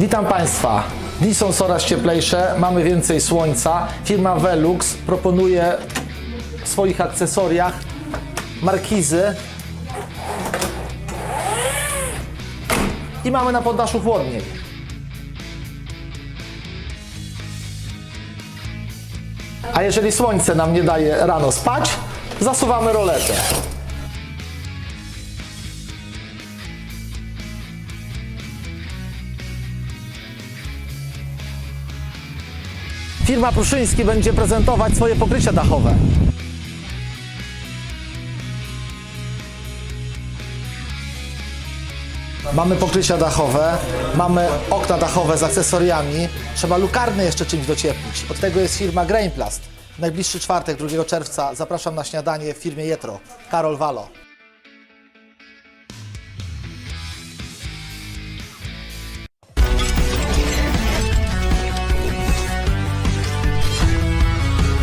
Witam Państwa. Dni są coraz cieplejsze, mamy więcej słońca. Firma Velux proponuje w swoich akcesoriach markizy i mamy na poddaszu chłodniej. A jeżeli słońce nam nie daje rano spać, zasuwamy roletę. Firma Pruszyński będzie prezentować swoje pokrycia dachowe. Mamy pokrycia dachowe, mamy okna dachowe z akcesoriami. Trzeba lukarny jeszcze czymś docieplić. Od tego jest firma Grainplast. W najbliższy czwartek, 2 czerwca, zapraszam na śniadanie w firmie Jetro. Karol Walo.